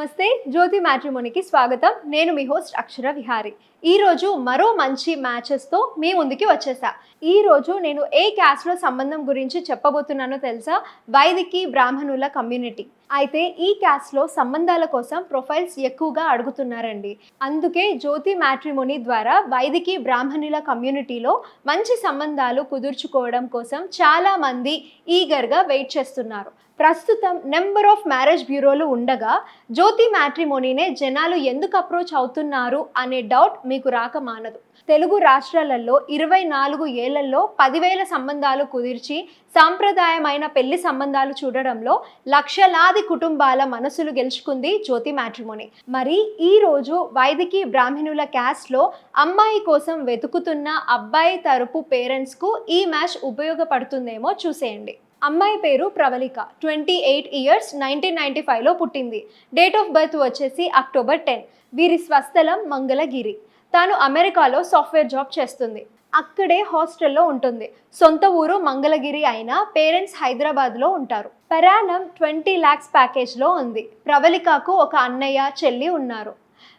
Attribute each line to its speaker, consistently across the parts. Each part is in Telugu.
Speaker 1: నమస్తే జ్యోతి మ్యాట్రిమోనికి స్వాగతం. నేను మీ హోస్ట్ అక్షర విహారి. ఈ రోజు మరో మంచి మ్యాచెస్తో మీ ముందుకి వచ్చేసా. ఈ రోజు నేను ఏ క్యాస్ట్లో సంబంధం గురించి చెప్పబోతున్నానో తెలుసా? వైదికి బ్రాహ్మణుల కమ్యూనిటీ అయితే ఈ క్యాస్ట్లో సంబంధాల కోసం ప్రొఫైల్స్ ఎక్కువగా అడుగుతున్నారండి. అందుకే జ్యోతి మ్యాట్రిమోని ద్వారా వైదికి బ్రాహ్మణుల కమ్యూనిటీలో మంచి సంబంధాలు కుదుర్చుకోవడం కోసం చాలామంది ఈగర్గా వెయిట్ చేస్తున్నారు. ప్రస్తుతం నెంబర్ ఆఫ్ మ్యారేజ్ బ్యూరోలు ఉండగా జ్యోతి మ్యాట్రిమోనీనే జనాలు ఎందుకు అప్రోచ్ అవుతున్నారు అనే డౌట్ మీకు రాక మానదు. తెలుగు రాష్ట్రాలలో ఇరవై నాలుగు ఏళ్ళలో పదివేల సంబంధాలు కుదిర్చి సాంప్రదాయమైన పెళ్ళి సంబంధాలు చూడడంలో లక్షలాది కుటుంబాల మనసులు గెలుచుకుంది జ్యోతి మ్యాట్రిమోని. మరి ఈ రోజు వైదికి బ్రాహ్మణుల క్యాస్ట్లో అమ్మాయి కోసం వెతుకుతున్న అబ్బాయి తరపు పేరెంట్స్కు ఈ మ్యాచ్ ఉపయోగపడుతుందేమో చూసేయండి. అమ్మాయి పేరు Pravalika. Twenty eight years nineteen ninety ఫైవ్లో పుట్టింది. డేట్ ఆఫ్ బర్త్ వచ్చేసి అక్టోబర్ టెన్. వీరి స్వస్థలం మంగళగిరి. తాను అమెరికాలో సాఫ్ట్వేర్ జాబ్ చేస్తుంది. అక్కడే హాస్టల్లో ఉంటుంది. సొంత ఊరు మంగళగిరి అయినా పేరెంట్స్ హైదరాబాద్లో ఉంటారు. పరాణం ట్వంటీ ల్యాక్స్ ప్యాకేజ్లో ఉంది. ప్రవళికకు ఒక అన్నయ్య చెల్లి ఉన్నారు.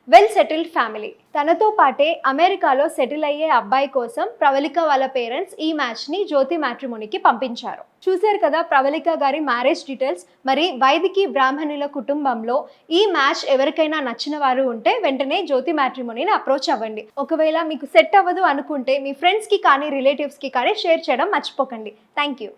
Speaker 1: వెల్ సెటిల్డ్ ఫ్యామిలీ తనతో పాటే అమెరికాలో సెటిల్ అయ్యే అబ్బాయి కోసం ప్రవళిక వాళ్ళ పేరెంట్స్ ఈ మ్యాచ్ని జ్యోతి మ్యాట్రిమోనికి పంపించారు. చూశారు కదా ప్రవళిక గారి మ్యారేజ్ డీటెయిల్స్ మరి వైదికి బ్రాహ్మణుల కుటుంబంలో ఈ మ్యాచ్ ఎవరికైనా నచ్చిన వారు ఉంటే వెంటనే జ్యోతి మ్యాట్రిమోనీని అప్రోచ్ అవ్వండి. ఒకవేళ మీకు సెట్ అవ్వదు అనుకుంటే మీ ఫ్రెండ్స్కి కానీ రిలేటివ్స్కి కానీ షేర్ చేయడం మర్చిపోకండి. Thank you